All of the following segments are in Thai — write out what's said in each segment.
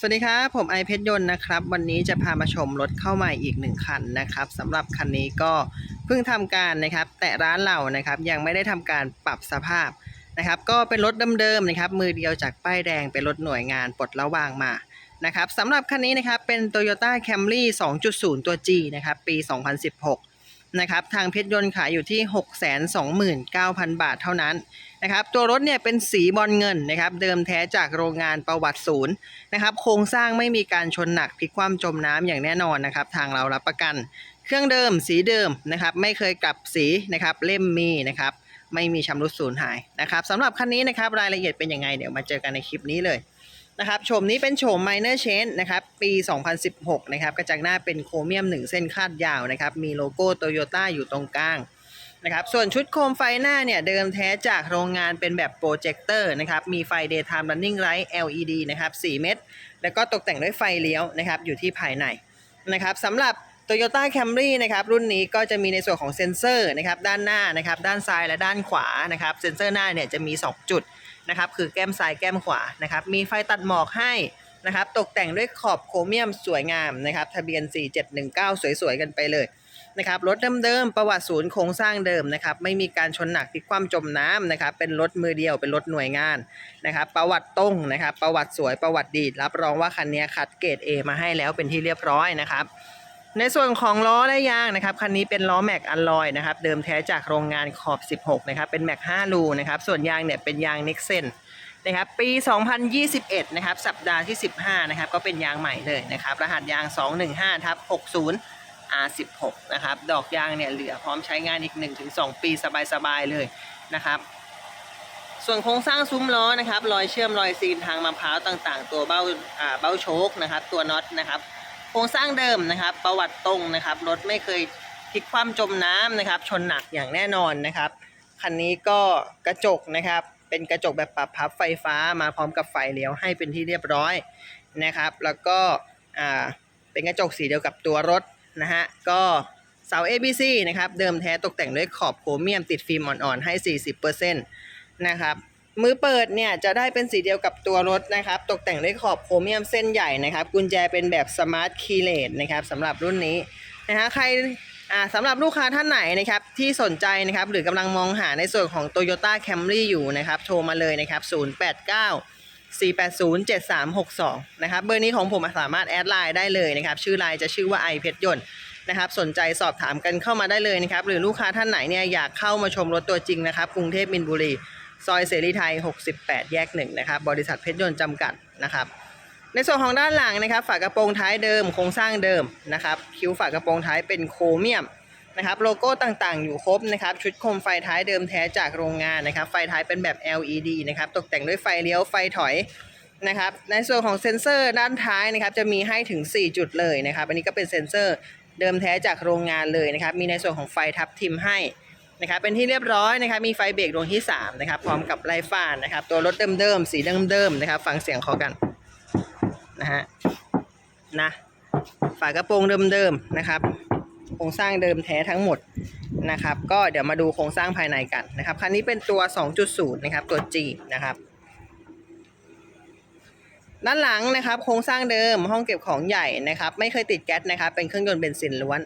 สวัสดีครับ ผมไอเพชรยนต์นะครับ วันนี้จะพามาชมรถเข้าใหม่อีกหนึ่งคันนะครับสำหรับคันนี้ก็เพิ่งทำการนะครับ แต่ร้านเรานะครับยังไม่ได้ทำการปรับสภาพนะครับ ก็เป็นรถเดิมๆนะครับ มือเดียวจากป้ายแดงเป็นรถหน่วยงานปลดระวางมานะครับสำหรับคันนี้นะครับเป็น Toyota Camry 2.0 ตัว G นะครับปี 2016นะครับทางเพชรยนต์ขายอยู่ที่ 629,000 บาทเท่านั้น นะครับตัวรถเนี่ยเป็นสีบอลเงินนะครับเดิมแท้จากโรงงานประวัติศูนย์นะครับโครงสร้างไม่มีการชนหนักพลิกคว่ำจมน้ำอย่างแน่นอนนะครับทางเรารับประกัน เครื่องเดิมสีเดิมนะครับไม่เคยกลับสีนะครับเล่มมีนะครับไม่มีชำรุดสูญหายนะครับสำหรับคันนี้นะครับรายละเอียดเป็นยังไงเดี๋ยวมาเจอกันในคลิปนี้เลยนะครับโฉมนี้เป็นโฉม Minor Change นะครับปี 2016 นะครับกระจังหน้าเป็นโครเมียม 1 เส้นคาดยาวนะครับมีโลโก้โตโยต้าอยู่ตรงกลาง นะครับส่วนชุดโคมไฟหน้าเนี่ย เดิมแท้จากโรงงานเป็นแบบโปรเจคเตอร์นะครับ มีไฟ Daytime Running Light LED นะครับ 4 เม็ดแล้วก็ตกแต่งด้วยไฟเลี้ยวนะครับ อยู่ที่ภายในนะครับสำหรับ Toyota Camry นะครับ รุ่นนี้ก็จะมีในส่วนของเซ็นเซอร์นะครับ ด้านหน้านะครับ ด้านซ้ายและด้านขวานะครับ เซ็นเซอร์หน้าเนี่ยจะมี 2 จุดนะครับ คือแก้มซ้ายแก้มขวานะครับ มีไฟตัดหมอกให้นะครับ ตกแต่งด้วยขอบโครเมียมสวยงามนะครับ ทะเบียน 4719 สวยๆ กันไปเลย นะครับรถเดิมๆประวัติศูนย์โครงสร้างเดิมนะครับไม่มีการชนหนักที่ความจมน้ำนะครับเป็นรถมือเดียวเป็นรถหน่วยงานนะครับประวัติตรงนะครับประวัติสวยประวัติดีรับรองว่าคันนี้คัดเกรด A มาให้แล้วเป็นที่เรียบร้อยนะครับในส่วนของล้อและยางนะครับคันนี้เป็นล้อแม็กอัลลอยนะครับเดิมแท้จากโรงงานขอบ 16นะครับเป็นแม็ก5รูนะครับส่วนยางเนี่ยเป็นยางนิกเซนนะครับปี 2021 นะครับ สัปดาห์ที่ 15 นะครับ ก็เป็นยางใหม่เลยนะครับ รหัสยาง 215ทับ60 R16 นะครับ ดอกยางเนี่ยเหลือพร้อมใช้งานอีก 1-2 ปีสบายๆเลยนะครับ ส่วนโครงสร้างซุ้มล้อนะครับ รอยเชื่อมรอยซีนทางมะพร้าวต่างๆ ตัวเบ้าอ่าเบ้าโชคนะครับ ตัวน็อตนะครับ โครงสร้างเดิมนะครับ ประวัติตรงนะครับรถไม่เคยพลิกคว่ำจมน้ำนะครับ ชนหนักอย่างแน่นอนนะครับคันนี้ก็กระจกนะครับ เป็นกระจกแบบปรับพับไฟฟ้ามาพร้อมกับไฟเลี้ยวให้เป็นที่เรียบร้อยนะครับ แล้วก็อ่าเป็นกระจกสีเดียวกับตัวรถ นะฮะ ก็เสา ABC นะครับ เดิมแท้ตกแต่งด้วยขอบโครเมียมติดฟิล์มอ่อนๆให้ 40%นะครับมือเปิดเนี่ยจะได้เป็นสีเดียวกับตัวรถนะครับ ตกแต่งด้วยขอบโครเมียมเส้นใหญ่นะครับ กุญแจเป็นแบบสมาร์ทคีเลสนะครับสำหรับรุ่นนี้นะฮะใครอ่าสำหรับลูกค้าท่านไหนนะครับที่สนใจนะครับหรือกำลังมองหาในส่วนของ Toyota Camry อยู่นะครับ โทรมาเลยนะครับ 089 480 7362 นะครับ เบอร์นี้ของผมสามารถแอดไลน์ได้เลยนะครับ ชื่อไลน์จะชื่อว่าไอเพชรยนต์นะครับ สนใจสอบถามกันเข้ามาได้เลยนะครับ หรือลูกค้าท่านไหนเนี่ยอยากเข้ามาชมรถตัวจริงนะครับ กรุงเทพมินบุรี ซอยเสรีไทย 68 แยกหนึ่งนะครับ บริษัทเพชรยนต์จำกัดนะครับ ในส่วนของด้านหลังนะครับ ฝากระโปรงท้ายเดิม โครงสร้างเดิมนะครับ คิ้วฝากระโปรงท้ายเป็นโครเมียม นะครับโลโก้ต่างๆ อยู่ครบนะครับชุดโคมไฟท้ายเดิมแท้จากโรงงานนะครับไฟท้ายเป็นแบบ LED นะครับตกแต่งด้วยไฟเลี้ยวไฟถอยนะครับในส่วนของเซ็นเซอร์ด้านท้ายนะครับจะมีให้ถึง 4 จุดเลยนะครับอันนี้ก็เป็นเซ็นเซอร์เดิมแท้จากโรงงานเลยนะครับมีในส่วนของไฟทับทิมให้นะครับเป็นที่เรียบร้อยนะครับมีไฟเบรกดวงที่3นะครับพร้อมกับไลฟ้านะครับตัวรถเดิมๆสีเดิมๆนะครับฟังเสียงเขากันนะฮะนะฝากระโปรงเดิมๆนะครับ โครงสร้างเดิมแท้ทั้งหมดนะครับ ก็เดี๋ยวมาดูโครงสร้างภายในกันนะครับคันนี้เป็นตัว 2.0 นะครับ ตัว G นะครับ ด้านหลังนะครับโครงสร้างเดิมห้องเก็บของใหญ่นะครับ ไม่เคยติดแก๊สนะครับ เป็นเครื่องยนต์เบนซินล้วน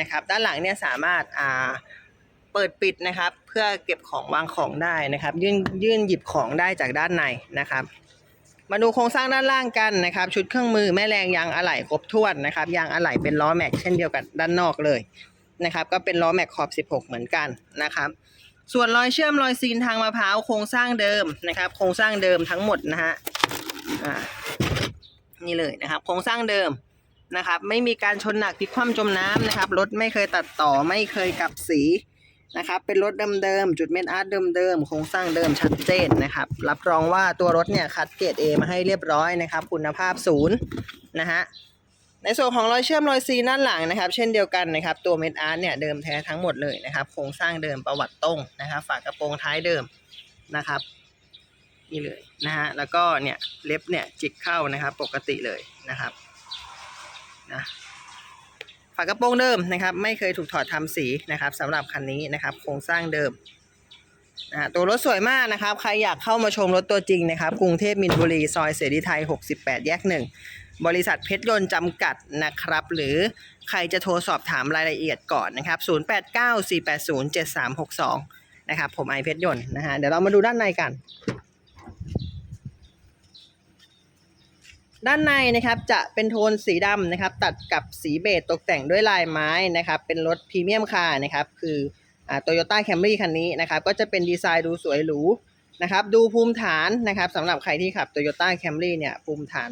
นะครับ ด้านหลังเนี่ยสามารถอ่าเปิดปิดนะครับ เพื่อเก็บของวางของได้นะครับ ยื่นยื่นหยิบของได้จากด้านในนะครับ มาดูโครงสร้างด้านล่างกันนะครับ ชุดเครื่องมือแม่แรงยางอะไหล่ครบถ้วนนะครับยางอะไหล่เป็นล้อแม็กเช่นเดียวกับด้านนอกเลยนะครับ ก็เป็นล้อแม็กขอบ 16 เหมือนกันนะครับ ส่วนรอยเชื่อมรอยซีนทางมะพร้าวโครงสร้างเดิมนะครับ โครงสร้างเดิมทั้งหมดนะฮะนี่เลยนะครับ โครงสร้างเดิมนะครับ ไม่มีการชนหนักพลิกคว่ำจมน้ำนะครับรถไม่เคยตัดต่อไม่เคยกลับสี นะครับเป็นรถเดิมๆจุดเมนอาร์ตเดิมๆโครงสร้างเดิมชัดเจนนะครับรับรองว่าตัวรถเนี่ยคัดเกรด A มาให้เรียบร้อยนะครับ คุณภาพศูนย์นะฮะในส่วนของรอยเชื่อมรอยซีด้านหลังนะครับ เช่นเดียวกันนะครับตัวเมนอาร์ตเนี่ยเดิมแท้ทั้งหมดเลยนะครับ โครงสร้างเดิมประวัติตรงนะครับ ฝากระโปรงท้ายเดิมนะครับนี่เลยนะฮะแล้วก็เนี่ยเล็บเนี่ยจิกเข้านะครับ ปกติเลยนะครับนะ ฝากระโปรงเดิมนะครับ ไม่เคยถูกถอดทำสีนะครับสำหรับคันนี้นะครับ โครงสร้างเดิมอ่าตัวรถสวยมากนะครับ ใครอยากเข้ามาชมรถตัวจริงนะครับ กรุงเทพมินบุรีซอยเสรีไทย 68 แยกหนึ่งบริษัทเพชรยนต์จำกัดนะครับ หรือใครจะโทรสอบถามรายละเอียดก่อนนะครับ 0894807362 นะครับ ผมไอเพชรยนต์นะฮะเดี๋ยวเรามาดูด้านในกัน ด้านในนะครับจะเป็นโทนสีดำนะครับ ตัดกับสีเบจตกแต่งด้วยลายไม้นะครับ เป็นรถพรีเมียมคาร์นะครับคือโตโยต้าแคมรี่คันนี้นะครับ ก็จะเป็นดีไซน์ดูสวยหรูนะครับ ดูภูมิฐานนะครับสำหรับใครที่ขับโตโยต้าแคมรี่เนี่ยภูมิฐาน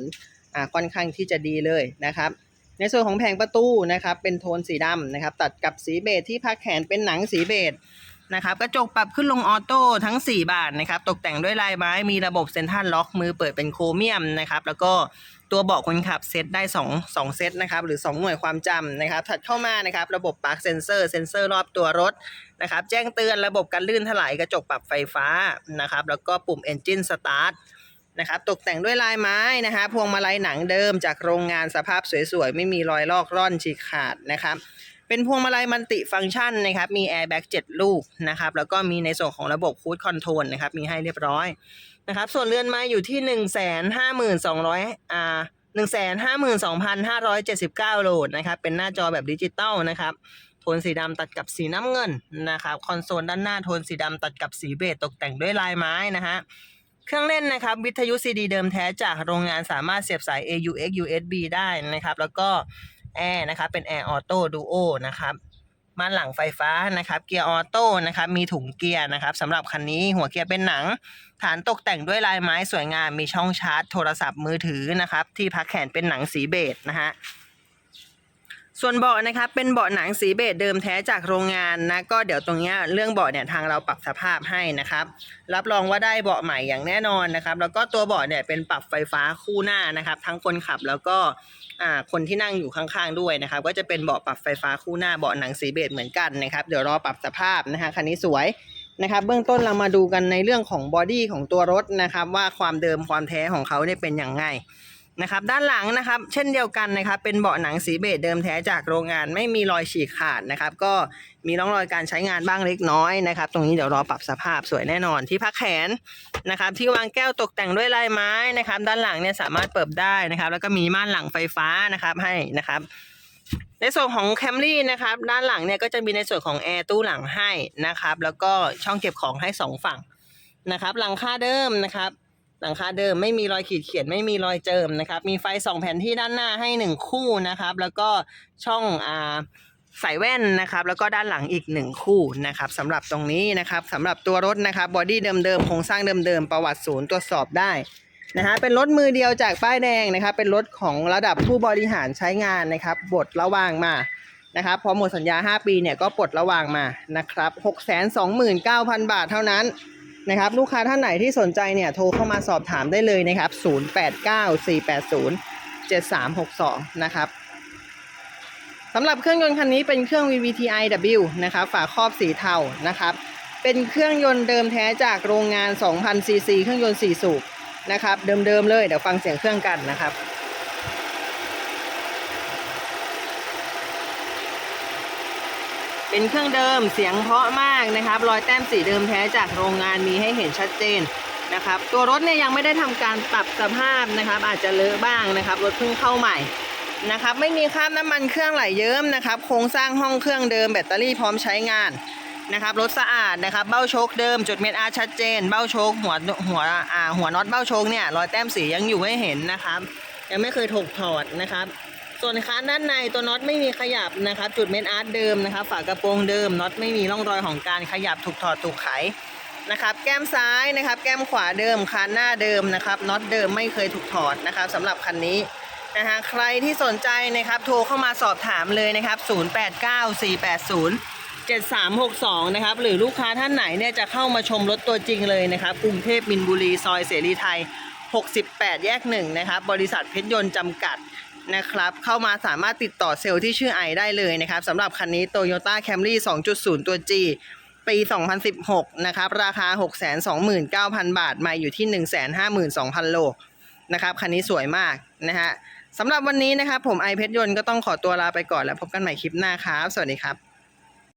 ค่อนข้างที่จะดีเลยนะครับ ในส่วนของแผงประตูนะครับ เป็นโทนสีดำนะครับ ตัดกับสีเบจที่พักแขนเป็นหนังสีเบจ นะครับกระจกปรับขึ้นลงออโต้ทั้ง 4 บานนะครับ ตกแต่งด้วยลายไม้มีระบบเซ็นทรัลล็อกมือเปิดเป็นโครเมียมนะครับ แล้วก็ตัวเบาะคนขับเซตได้ 2 2 เซตนะครับ หรือ 2 หน่วยความจำนะครับ ถัดเข้ามานะครับ ระบบปาร์คเซนเซอร์เซนเซอร์รอบตัวรถนะครับ แจ้งเตือนระบบการลื่นถลายกระจกปรับไฟฟ้านะครับ แล้วก็ปุ่ม Engine Start นะครับ ตกแต่งด้วยลายไม้นะฮะพวงมาลัยหนังเดิมจากโรงงานสภาพสวยๆไม่มีรอยลอกร่อนฉีกขาดนะครับ เป็นพวงมาลัยมัลติฟังก์ชันนะครับ มีแอร์แบ็ก7ลูกนะครับ แล้วก็มีในส่วนของระบบคูดคอนโทรลนะครับ มีให้เรียบร้อยนะครับ ส่วนเรือนไม้อยู่ที่1 5 2 0 0อ่า1 5 2 5 7 9โหลดนะครับ เป็นหน้าจอแบบดิจิตอลนะครับ โทนสีดำตัดกับสีน้ำเงินนะครับ คอนโซลด้านหน้าโทนสีดำตัดกับสีเบจตกแต่งด้วยลายไม้นะฮะเครื่องเล่นนะครับ วิทยุซีดีเดิมแท้จากโรงงานสามารถเสียบสาย AUX USB ได้นะครับ แล้วก็ แอร์นะครับ เป็นแอร์ออโต้ดูโอนะครับม่านหลังไฟฟ้านะครับ เกียร์ออโต้นะครับ มีถุงเกียร์นะครับสำหรับคันนี้หัวเกียร์เป็นหนัง ฐานตกแต่งด้วยลายไม้สวยงาม มีช่องชาร์จโทรศัพท์มือถือนะครับ ที่พักแขนเป็นหนังสีเบจนะฮะ ส่วนเบาะนะครับเป็นเบาะหนังสีเบจเดิมแท้จากโรงงานนะก็เดี๋ยวตรงเนี้ยเรื่องเบาะเนี่ยทางเราปรับสภาพให้นะครับรับรองว่าได้เบาะใหม่อย่างแน่นอนนะครับแล้วก็ตัวเบาะเนี่ยเป็นปรับไฟฟ้าคู่หน้านะครับ ทั้งคนขับแล้วก็อ่าคนที่นั่งอยู่ข้างๆด้วยนะครับ ก็จะเป็นเบาะปรับไฟฟ้าคู่หน้าเบาะหนังสีเบจเหมือนกันนะครับเดี๋ยวรอปรับสภาพนะฮะคันนี้สวยนะครับเบื้องต้นเรามาดูกันในเรื่องของบอดี้ของตัวรถนะครับว่าความเดิมความแท้ของเขาเนี่ยเป็นอย่างไง นะครับด้านหลังนะครับ เช่นเดียวกันนะครับ เป็นเบาะหนังสีเบจเดิมแท้จากโรงงาน ไม่มีรอยฉีกขาดนะครับ ก็มีร่องรอยการใช้งานบ้างเล็กน้อยนะครับ ตรงนี้เดี๋ยวรอปรับสภาพสวยแน่นอนที่พักแขนนะครับ ที่วางแก้วตกแต่งด้วยลายไม้นะครับ ด้านหลังเนี่ยสามารถเปิดได้นะครับ แล้วก็มีม่านหลังไฟฟ้านะครับให้นะครับ ในส่วนของแคมรี่นะครับ ด้านหลังเนี่ยก็จะมีในส่วนของแอร์ตู้หลังให้นะครับ แล้วก็ช่องเก็บของให้สองฝั่งนะครับ หลังคาเดิมนะครับ หลังคาเดิมไม่มีรอยขีดเขียนไม่มีรอยเจิมนะครับ มีไฟสองแผ่นที่ด้านหน้าให้หนึ่งคู่นะครับ แล้วก็ช่องอ่าใส่แว่นนะครับ แล้วก็ด้านหลังอีกหนึ่งคู่นะครับสำหรับตรงนี้นะครับสำหรับตัวรถนะครับบอดี้เดิมๆโครงสร้างเดิมๆประวัติศูนย์ตรวจสอบได้นะฮะเป็นรถมือเดียวจากป้ายแดงนะครับ เป็นรถของระดับผู้บริหารใช้งานนะครับบทระวางมานะครับพอหมดสัญญา 5 ปีเนี่ยก็ปลดระวางมานะครับ 629,000 บาทเท่านั้น นะครับลูกค้าท่านไหนที่สนใจเนี่ยโทรเข้ามาสอบถามได้เลยนะครับ 0894807362 นะครับสำหรับเครื่องยนต์คันนี้เป็นเครื่อง VVTi-W นะครับฝาครอบสีเทานะครับ เป็นเครื่องยนต์เดิมแท้จากโรงงาน 2,000ซีซีเครื่องยนต์4สูบนะครับ เดิมๆเลยเดี๋ยวฟังเสียงเครื่องกันนะครับ เป็นเครื่องเดิมเสียงเพาะมากนะครับ รอยแต้มสีเดิมแท้จากโรงงานมีให้เห็นชัดเจนนะครับ ตัวรถเนี่ยยังไม่ได้ทำการปรับสภาพนะครับ อาจจะเลอะบ้างนะครับ รถเพิ่งเข้าใหม่นะครับไม่มีคราบน้ำมันเครื่องไหลเยิ้มนะครับ โครงสร้างห้องเครื่องเดิมแบตเตอรี่พร้อมใช้งานนะครับรถสะอาดนะครับ เบ้าโชคเดิมจุดเม็ดอาชัดเจน เบ้าโชคหัวหัวอ่าหัวน็อตเบ้าโชคเนี่ยรอยแต้มสียังอยู่ให้เห็นนะครับ ยังไม่เคยถกถอดนะครับ ส่วนคานด้านในตัวน็อตไม่มีขยับนะครับ จุดเม็ดอาร์ตเดิมนะครับ ฝากระโปรงเดิมน็อตไม่มีร่องรอยของการขยับถูกถอดถูกไขนะครับแก้มซ้ายนะครับ แก้มขวาเดิมคานหน้าเดิมนะครับน็อตเดิมไม่เคยถูกถอดนะครับสำหรับคันนี้นะฮะใครที่สนใจนะครับโทรเข้ามาสอบถามเลยนะครับ 089480 7362 นะครับ หรือลูกค้าท่านไหนเนี่ยจะเข้ามาชมรถตัวจริงเลยนะครับ กรุงเทพมินบุรี ซอยเสรีไทย 68 แยกหนึ่งนะครับ บริษัทเพชรยนต์จำกัด นะครับ เข้ามาสามารถติดต่อเซลล์ที่ชื่อไอได้เลยนะครับสำหรับคันนี้ Toyota Camry 2.0 ตัว G ปี 2016 นะครับ ราคา 629,000 บาท มาอยู่ที่ 152,000 โล นะครับ คันนี้สวยมากนะฮะสำหรับวันนี้นะครับ ผมไอเพชรยนต์ก็ต้องขอตัวลาไปก่อนแล้วพบกันใหม่คลิปหน้าครับ สวัสดีครับ